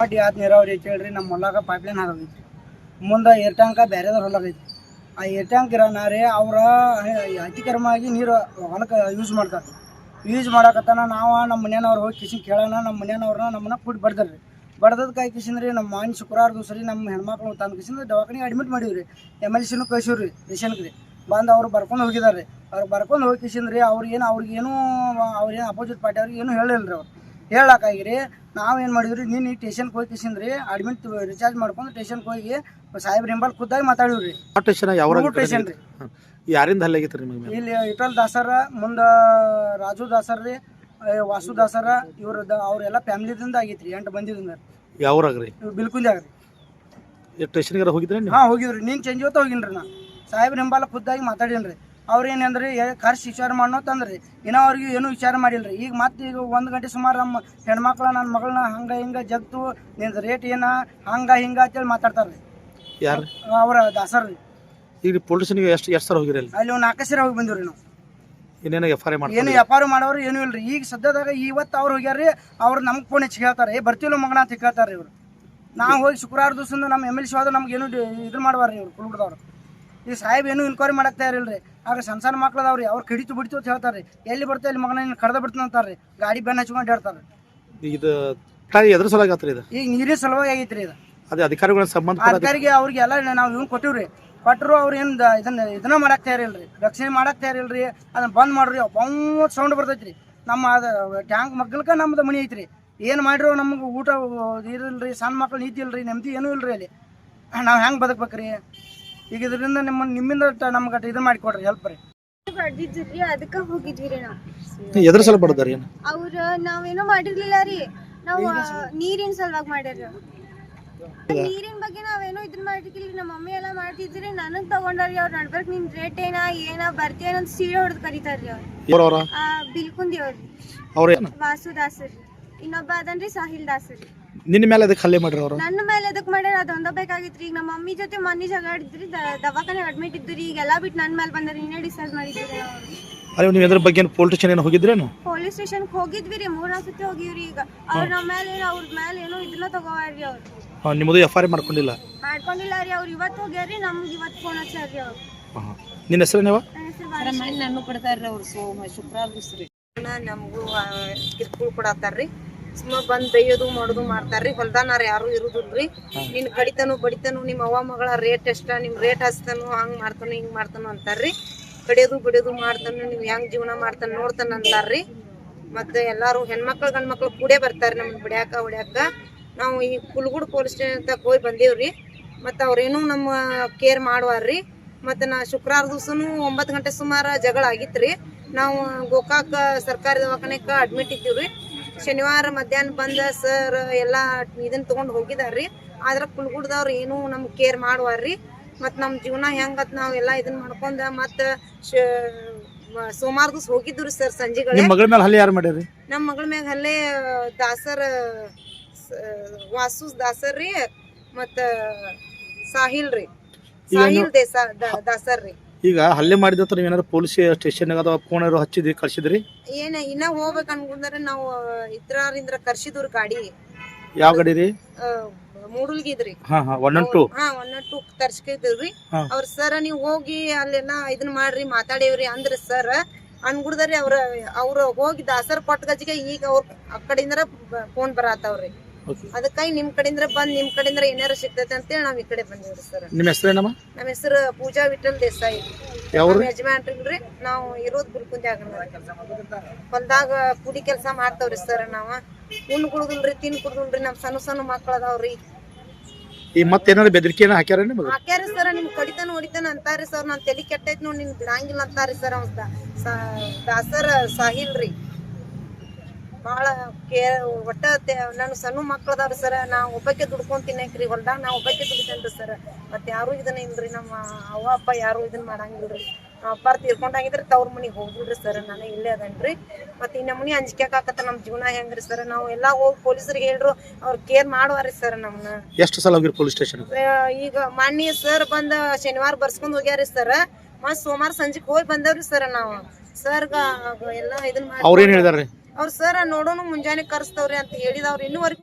But ಯಾತ್ ನೀರಾವರಿ ಐತಿ ಹೇಳ್ರಿ ನಮ್ಮ ಹೊಲಾಗ ಪೈಪ್ಲೈನ್ ಹಾಕೈತಿ ಮುಂದೆ ಏರ್ ಟ್ಯಾಂಕ ಬೇರೆದವ್ರ ಹೊಲಾಗ ಐತಿ ಆ ಏರ್ ಟ್ಯಾಂಕ್ ಇರೋನಾರೇ ಅವ್ರ ಅತಿಕ್ರಮವಾಗಿ ನೀರು ಹೊಲಕ್ಕೆ ಯೂಸ್ ಮಾಡ್ತಾರೆ. ಯೂಸ್ ಮಾಡಕತ್ತಾನ ನಾವು ನಮ್ಮ ಮನೆಯವ್ರು ಹೋಗಿ ಕಿಸಿನ್ ಕೇಳೋಣ ನಮ್ಮ ಮನೆಯವ್ರನ್ನ ನಮ್ಮನ್ನ ಕೂಡಿ ಬಡ್ದಾರ್ರಿ ಬಡ್ದದ ಕೈ ರೀ ನಮ್ಮ ಮಾನ್ ಶುಕ್ರವಾರ ದಿವಸ ನಮ್ಮ ಹೆಣ್ಮಕ್ಳು ತಂದು ಕಿಸಿಂದ ದವಾಖಾನೆಗೆ ಅಡ್ಮಿಟ್ ಮಾಡಿವ್ರಿ. ಎಂ ಎಲ್ ಸಿನೂ ಕಳ್ಸೀವ್ರಿ ಪೇಷಂಟ್ಗೆ ರೀ. ಬಂದು ಅವ್ರು ಬರ್ಕೊಂಡು ಹೋಗಿದಾರೆ ಅವ್ರು ಬರ್ಕೊಂಡು ಹೋಗಿ ಕಿಶನ್ರಿ ಅವ್ರಿಗೇನು ಅವ್ರಿಗೇನು ಅವ್ರೇನು ಅಪೋಸಿಟ್ ಪಾರ್ಟಿ ಅವ್ರಿಗೆ ಏನು ಹೇಳಿಲ್ಲ ರೀ ಅವ್ರು. ಹೇಳಕ್ಕಾಗಿರಿ. ನಾವೇನು ಮಾಡಿದ್ರಿ ನೀನು ಟೇಷನ್ಗೆ ಹೋಗಿ ಕಿಸಿಂದ್ರಿ ಅಡ್ಮಿಟ್ ರಿಚಾರ್ಜ್ ಮಾಡ್ಕೊಂಡು ಟೇಷನ್ಗೆ ಹೋಗಿ ಸಾಹೇಬ್ರ ಹಿಂಬಲ್ ಖುದ್ದಾಗಿ ಮಾತಾಡಿವ್ರಿ. ಟೇಷನ್ ಯಾವ ರೀ. ಯಾರಿಂದ ಹಲ್ಲೆ ನಿಮಗೆ ಇಲ್ಲಿ ಇಟಲ್ ದಾಸರ ಮುಂದೆ ರಾಜು ದಾಸರ್ ರೀ ವಾಸು ದಾಸರ ಇವ್ರದ್ದು ಅವರೆಲ್ಲ ಫ್ಯಾಮಿಲಿದಿಂದ ಆಗೈತ್ರಿ ಎಂಟು ಬಂದಿದಿಂದ ಯಾವ ಊರಾಗ್ರಿ ರೀ ಸ್ಟೇಷನ್ಗಾರ ಹೋಗಿದ್ರಿ ಹಾಂ ಹೋಗಿದ್ರಿ ನೀನು ಚೇಂಜ್ ಹೊತ್ತು ಹೋಗಿನ್ರಿ ನಾ. ಸಾಹೇಬ್ರ ಹಿಂಬಾಲ ಖುದ್ದಾಗಿ ಮಾತಾಡೀನಿ ಏನಂದ್ರಿ ಖರ್ಚು ವಿಚಾರ ಮಾಡೋ ತಂದ್ರಿ. ಇನ್ನೂ ಅವ್ರಿಗೆ ಏನೂ ವಿಚಾರ ಮಾಡಿಲ್ರಿ. ಈಗ ಮತ್ತೆ ಈಗ ಒಂದು ಗಂಟೆ ಸುಮಾರು ನಮ್ಮ ಹೆಣ್ಮಕ್ಳು ನನ್ನ ಮಗಳನ್ನ ಹಂಗೆ ಹಿಂಗೆ ಜಗ್ತು ನಿನ್ನ ರೇಟ್ ಏನ ಹಂಗೆ ಹಿಂಗೆ ಅಂತೇಳಿ ಮಾತಾಡ್ತಾರೆ ರೀ ಯಾರು ಅವ್ರ ದಾಸರ್ ರೀ ಈಗ ಪೊಲೀಸ್ ಸ್ಟೇಷನ್ಗೆ ಎಷ್ಟು ಎಷ್ಟು ಸಲ ಹೋಗಿರಿ ಅಲ್ಲಿ? ಒಂದು ನಾಲ್ಕು ಸರಿ ಹೋಗಿ ಬಂದಿವ್ರಿ ನಾವು. ಏನೇನು ಎಫ್ ಆರ್ ಮಾಡಿ ಏನು ಎಫ್ ವ್ಯಾಪಾರ ಮಾಡೋರು ಏನೂ ಇಲ್ರಿ. ಈಗ ಸದ್ಯದಾಗ ಇವತ್ತು ಅವ್ರು ಹೋಗ್ಯಾರ್ರಿ ಅವ್ರು ನಮ್ಗೆ ಫೋನ್ ಹೆಚ್ಚು ಹೇಳ್ತಾರೆ ಏ ಬರ್ತಿಲ್ಲ ಮಗನ? ಅಂತ ಕೇಳ್ತಾರೆ ಇವರು. ನಾವು ಹೋಗಿ ಶುಕ್ರವಾರ ದಿವಸದಿಂದ ನಮ್ಮ ಎಂ ಎಲ್ ಸಿ ಹೋದ್ರೆ ನಮ್ಗೆ ಏನು ಇದು ಮಾಡ್ಬಾರ್ರಿ ಇವ್ರು ಕುಲ್ಬಿಡ್ದವ್ರು ಈ ಸಾಹೇಬ್ ಏನು ಇನ್ಕ್ವೈರಿ ಮಾಡಕ್ತಾ ಇರಲ್ರಿ ಆಗ ಸಣ್ಣ ಸಣ್ಣ ಮಕ್ಳದವ್ರಿ ಅವ್ರು ಕಡಿತು ಬಿಡಿತು ಅಂತ ಹೇಳ್ತಾರೆ. ಎಲ್ಲಿ ಬರ್ತಾ ಇಲ್ಲಿ ಮಗನ ಕಡ್ದ ಬಿಡ್ತಾನೆ ಅಂತಾರೆ. ಗಾಡಿ ಬೆನ್ನ ಹಚ್ಕೊಂಡು ಹೇಳ್ತಾರೆ. ಇದು ಟಾಳಿ ಎದ್ರ ಇದು? ಈಗ ನೀರಿನ ಸಲುವಾಗಿ ಆಗೈತ್ರಿ ಇದು. ಅದೇ ಅಧಿಕಾರಿಗಳ ಸಂಬಂಧ ಅಧಿಕಾರಿಗೆ ಅವ್ರಿಗೆ ಎಲ್ಲ ನಾವು ಇವ್ನು ಕೊಟ್ಟಿವ್ರಿ ಕೊಟ್ಟರು ಅವ್ರು ಏನು ಇದನ್ನ ಇದನ್ನ ಮಾಡಕ್ ತಯಾರಿಲ್ರಿ. ರಕ್ಷಣೆ ಮಾಡಕ್ ತಯಾರಿಲ್ರಿ. ಅದನ್ನ ಬಂದ್ ಮಾಡ್ರಿ. ಬಹುತ್ ಸೌಂಡ್ ಬರ್ತೈತ್ರಿ. ನಮ್ಮ ಅದ ಟ್ಯಾಂಕ್ ಮಗ್ಗಲ್ಕ ನಮ್ದು ಮನಿ ಐತ್ರಿ. ಏನು ಮಾಡಿರೋ ನಮ್ಗೆ ಊಟ ಇರಲ್ರಿ ಸಣ್ಣ ಮಕ್ಳು ನೀತಿ ಇಲ್ರಿ ನೆಮ್ಮದಿ ಏನೂ ಇಲ್ರಿ ಅಲ್ಲಿ. ನಾವು ಹೆಂಗೆ ಬದುಕ್ಬೇಕ್ರಿ? ಈಗ ಇದರಿಂದ ನಿಮ್ಮ ನಿಮ್ಮಿಂದ ಟ- ನಮ್ಗೆ ಇದು ಮಾಡಿಕೊಡ್ರಿ ಹೆಲ್ಪ್ ರೀ. ಬಡ್ದಿದ್ರಿ ಅದಕ್ಕ ಹೋಗಿದ್ವಿ ರೀ ನಾವು. ಎದ್ರ ಸಲ ಬಡದಾರ ಏನು? ಅವ್ರ ನಾವೇನೋ ಮಾಡಿರ್ಲಿಲ್ಲ ರೀ. ನಾವು ನೀರಿನ ಸಲುವಾಗಿ ಮಾಡ್ಯಾರ ನೀರಿನ ಬಗ್ಗೆ ನಾವೇನೋ ಇದನ್ನ ಮಾಡಿರ್ಲಿಲ್ಲ ನಮ್ಮ ಮಮ್ಮಿ ಎಲ್ಲ ಮಾಡ್ತಿದ್ರಿ ನನಗ್ ತಗೊಂಡಾರಿ ಅವ್ರ. ನಡ್ಬರ್ಕ್ ನಿನ್ ರೇಟ್ ಏನ ಏನ ಬರ್ತೀಯನ ಅಂತ ಸೀರೆ ಹೊಡೆದ್ ಕರೀತಾರ್ರಿ ಅವ್ರು. ಅವ್ರವ್ರ ಆ ಬಿಲ್ಕುಂದಿ ಅವ್ರಿ. ಅವ್ರ ಏನು? ವಾಸು ದಾಸರಿ ಇನ್ನೊಬ್ಬ ಅದನ್ರಿ ಸಾಹಿಲ್ ದಾಸರಿ ನಿನ್ನ ಮೇಲೆ ಅದಕ್ಕೆ ಹಲ್ಲೆ ಮಾಡ್ರಿ ಅವರು? ನನ್ನ ಮೇಲೆ ಎದಕ್ ಮಾಡ್ಯಾರ? ಅದೊಂದ ಬೇಕಾಗಿತ್ತು ಈಗ ನಮ್ಮ ಮಮ್ಮಿ ಜೊತೆ ಮನ್ನಿ ಜಗಾಡಿದ್ರಿ ದವಾಖಾನೆ ಅಡ್ಮಿಟ್ ಇದ್ರಿ ಈಗ ಎಲ್ಲಾ ಬಿಟ್ಟು ನನ್ನ ಮೇಲೆ ಬಂದ್ರಿ ನೀನೇ ಡಿಸೈಡ್ ಮಾಡಿದ್ರಿ ಅವರು? ಅಲ್ಲಿ ನೀವು ಎದ್ರ ಬಗ್ಗೆ ಪೊಲೀಸ್ ಸ್ಟೇಷನ್ ಏನು ಹೋಗಿದ್ರೇನು? ಪೊಲೀಸ್ ಸ್ಟೇಷನ್ಗೆ ಹೋಗಿದ್ವಿ ರೀ ಮೂರ್ನಾಲ್ಕು ಸತಿ ಹೋಗಿವ್ರಿ ಈಗ. ಅವ್ರ ನಮ್ಮ ಮೇಲೆ ಏನೋ ಅವ್ರ ಮೇಲೆ ಏನೋ ಇದನ್ನ ತಗೋವಾರ್ರಿ ಅವ್ರು. ಹಾಂ ನಿಮ್ಮದು ಎಫ್ ಐ ಆರ್ ಮಾಡ್ಕೊಂಡಿಲ್ಲ? ಮಾಡ್ಕೊಂಡಿಲ್ಲ ರೀ ಅವ್ರು. ಇವತ್ತು ಹೋಗ್ಯಾರ್ರಿ ನಮ್ಗೆ ಇವತ್ತು ಫೋನ್ ಹಚ್ಚಾರ್ರಿ ಅವ್ರು. ಹಾಂ ನಿನ್ನ ಹೆಸರು ನೀವು. ನಾನು ಕೊಡ್ತಾರ್ರಿ ಅವ್ರು. ಸೋಮ ಶುಕ್ರವಾರ ದಿವ್ಸ ರೀ. ನಮಗೂ ಕಿರ್ಕುಳ್ ಕೊಡತ್ತಾರ್ರಿ. ಸುಮ್ಮ ಬಂದ್ ಬೈಯೋದು ಮಾಡೋದು ಮಾಡ್ತಾರ್ರಿ. ಹೊಲ್ದಾನಾರ ಯಾರು ಇರುದಿಲ್ರಿ. ನಿನ್ ಕಡಿತನು ಬಡಿತನು ನಿಮ್ಮ ಅವ್ವ ಮಗಳ ರೇಟ್ ಎಷ್ಟ ನಿಮ್ ರೇಟ್ ಹಚ್ತಾನು ಹಂಗ್ ಮಾಡ್ತಾನು ಹಿಂಗ್ ಮಾಡ್ತಾನು ಅಂತಾರ್ರಿ. ಕಡಿಯೋದು ಬಿಡೋದು ಮಾಡ್ತಾನು ನೀವ್ ಹೆಂಗ್ ಜೀವನ ಮಾಡ್ತಾನ ನೋಡ್ತಾನ ಅಂತಾರ್ರಿ. ಮತ್ತೆ ಎಲ್ಲಾರು ಹೆಣ್ಮಕ್ಳು ಗಂಡ್ಮಕ್ಳು ಕೂಡೇ ಬರ್ತಾರ್ರಿ ನಮ್ಗೆ ಬಿಡ್ಯಾಕ ಹೊಡ್ಯಾಕ. ನಾವು ಈ ಕುಲ್ಗುಡ್ ಪೊಲೀಸ್ ಸ್ಟೇಷನ್ ತಕ ಹೋಗಿ ಬಂದೇವ್ರಿ. ಮತ್ತೆ ಅವ್ರೇನು ನಮ್ಮ ಕೇರ್ ಮಾಡುವಾರ್ರಿ. ಮತ್ತೆ ನಾ ಶುಕ್ರವಾರ ದಿವ್ಸನು ಒಂಬತ್ತು ಗಂಟೆ ಸುಮಾರು ಜಗಳ ಆಗಿತ್ರಿ. ನಾವು ಗೋಕಾಕ ಸರ್ಕಾರಿ ದವಾಖಾನೆಗೆ ಅಡ್ಮಿಟ್ ಇದ್ದೀವ್ರಿ. ಶನಿವಾರ ಮಧ್ಯಾಹ್ನ ಬಂದ ಸರ್ ಎಲ್ಲ ಇದನ್ನ ತಗೊಂಡ್ ಹೋಗಿದಾರ್ರಿ. ಆದ್ರ ಕುಲ್ಗುಡ್ದವ್ರು ಏನು ನಮ್ಗೆ ಕೇರ್ ಮಾಡುವಾರ್ರಿ. ಮತ್ತು ನಮ್ಮ ಜೀವನ ಹೆಂಗತ್ ನಾವು ಎಲ್ಲ ಇದನ್ನ ಮಾಡ್ಕೊಂಡ ಮತ್ತು ಸೋಮವಾರ ದಿವಸ ಹೋಗಿದ್ರು ಸರ್ ಸಂಜೆಗಳೇ. ಮಗಳ ಮೇಲೆ ಹಲ್ಲೆ ಯಾರು ಮಾಡ್ಯಾರಿ? ನಮ್ಮ ಮಗಳ ಮ್ಯಾಗ ಅಲ್ಲೇ ದಾಸರ್ ವಾಸುಸ್ ವಾಸು ದಾಸರ್ ರೀ ಮತ್ತ ಸಾಹಿಲ್ ರೀ ಸಾಹಿಲ್ ದೇಸ ದಾಸರ್ ರೀ ಈಗ ಹಲ್ಲೆ ಮಾಡಿದ ನೀವು ಏನಾದ್ರು ಪೊಲೀಸ್ ಸ್ಟೇಷನ್ಗೆ ಅಥವಾ ಫೋನ್ ಹಚ್ಚಿದ್ರಿ ಕಳ್ಸಿದ್ರಿ? ಏನ ಇನ್ನ ಹೋಗ್ಬೇಕು ಅನ್ಕೊಂಡ್ರೆ ನಾವು ಇತರ ಕರ್ಸಿದ್ರು ಗಾಡಿ. ಯಾವ ಗಾಡಿ ರೀ? ಮೂಡಲ್ಗಿದ್ರಿ. ಹಾಂ ಹಾಂ ಒನ್ ಒನ್ ಟು ಹಾ ಒನ್ ಟು ತರ್ಸ್ಕಿದ್ರಿ ಹಾ. ಅವ್ರ ಸರ್ ನೀವ್ ಹೋಗಿ ಅಲ್ಲೆಲ್ಲ ಇದನ್ನ ಮಾಡ್ರಿ ಮಾತಾಡೇವ್ರಿ ಅಂದ್ರ ಸರ್ ಅನ್ಗುಡ್ದಾರಿ ಅವ್ರ ಅವ್ರ ಹೋಗಿ ದಾಸರ್ ಕೊಟ್ಟ ಗಜಿಗೆ ಈಗ ಅವ್ರ ಆ ಕಡೆಯಿಂದ ಫೋನ್ ಬರತ್ತವ್ರಿ ಅದಕ್ಕಾಗಿ ನಿಮ್ ಕಡೆಯಿಂದ ಬಂದ್ ನಿಮ್ ಕಡೆಯಿಂದ ಏನಾರ ಸಿಗ್ತೈತೆ ಅಂತೇಳಿ ನಾವ್ ಈ ಕಡೆ ಬಂದಿವ್ರಿ ಸರ್. ನಿಮ್ಮ ಹೆಸರೇನಮ್ಮ? ನಮ್ಮ ಹೆಸರು ಪೂಜಾ ವಿಠಲ್ ದೇಸಾಯಿ. ಯಜಮಾನ್ರಿ ನಾವ್ ಇರೋದ್ ಗುರುಕುಂದ ಹೊಲ್ದಾಗ ಕೂಲಿ ಕೆಲಸ ಮಾಡ್ತಾವ್ರಿ ಸರ್ ನಾವ. ಉಣ್ ಕುಡುದಿಲ್ರಿ ತಿನ್ ಕುಡುದಿಲ್ರಿ ನಮ್ ಸಣ್ಣ ಸಣ್ಣ ಮಕ್ಳ ಅದಾವ್ರಿ. ಈ ಮತ್ತೇನಾದ್ರು ಬೆದರಿಕೆ ಏನೋ ಹಾಕ್ಯಾರ ನಿಮಗೆ? ಹಾಕ್ಯಾರಿ ಸರ್ ನಿಮ್ ಕಡಿತಾನ ಹೊಡಿತಾನ ಅಂತಾರಿ ಸರ್. ನಾನ್ ತಲಿ ಕೆಟ್ಟೈತ್ ನೋಡಿ ನಿನ್ ಬಿಡಂಗಿಲ್ಲ ಅಂತಾರಿ ಸರ್ ಅವ್ ದಾಸರ್ ಸಾಹಿಲ್ ರೀ ಭಾಳ ಕೇ ಒಟ್ಟ ನನ್ನ ಸಣ್ಣ ಮಕ್ಳು ಸರ ಸರ್ ನಾ ಒಬ್ಬಕ್ಕೆ ದುಡ್ಕೊಂಡ್ ತಿನ್ನಕ್ರಿ ಹೊಲ್ದಾಗ ನಾ ಒಬ್ಬಕ್ಕೆ ದುಡಿತೇನ್ರಿ ಸರ್. ಮತ್ತೆ ಯಾರು ಇದನ್ನ ಇಲ್ರಿ ನಮ್ಮ ಅವ್ವ ಅಪ್ಪ ಯಾರು ಇದನ್ನ ಮಾಡಂಗಿಲ್ರಿ. ನಮ್ಮ ಅಪ್ಪಾರ ತೀರ್ಕೊಂಡಾಗಿದ್ರೆ ತವ್ರ ಮನಿಗ್ ಹೋಗ್ಬಿಡ್ರಿ ಸರ್ ನಾನು ಇಲ್ಲೇ ಅದನ್ರಿ. ಮತ್ತೆ ಇನ್ನ ನಮ್ಮನಿ ಅಂಜಿಕೆ ಆಕತ್ತ ನಮ್ ಜೀವನ ಹೆಂಗ್ರಿ ಸರ್ ನಾವು ಎಲ್ಲಾ ಹೋಗಿ ಪೊಲೀಸರಿಗೆ ಹೇಳ್ರು ಅವ್ರ ಕೇರ್ ಮಾಡುವಾರಿ ಸರ್ ನಮ್ನ. ಎಷ್ಟು ಸಲ ಹೋಗಿರಿ ಪೊಲೀಸ್ ಸ್ಟೇಷನ್ ಈಗ ಮಾನ್ಯ ಸರ್ ಬಂದ ಶನಿವಾರ ಬರ್ಸ್ಕೊಂಡ್ ಹೋಗ್ಯಾರಿ ಸರ್. ಮತ್ ಸೋಮವಾರ ಸಂಜೆಗೆ ಹೋಗಿ ಬಂದವ್ರಿ ಸರ್ ನಾವು. ಸರ್ಗ ಎಲ್ಲ ಇದನ್ ಅವ್ರೇನ್ ಹೇಳಿದಾರ್ರಿ? ಅವ್ರ ಸರ್ ನೋಡೋನು ಮುಂಜಾನೆ ಕರ್ಸ್ತವ್ರಿ ಅಂತ ಹೇಳಿದವ್ರು ಇನ್ನೂವರೆಗೂ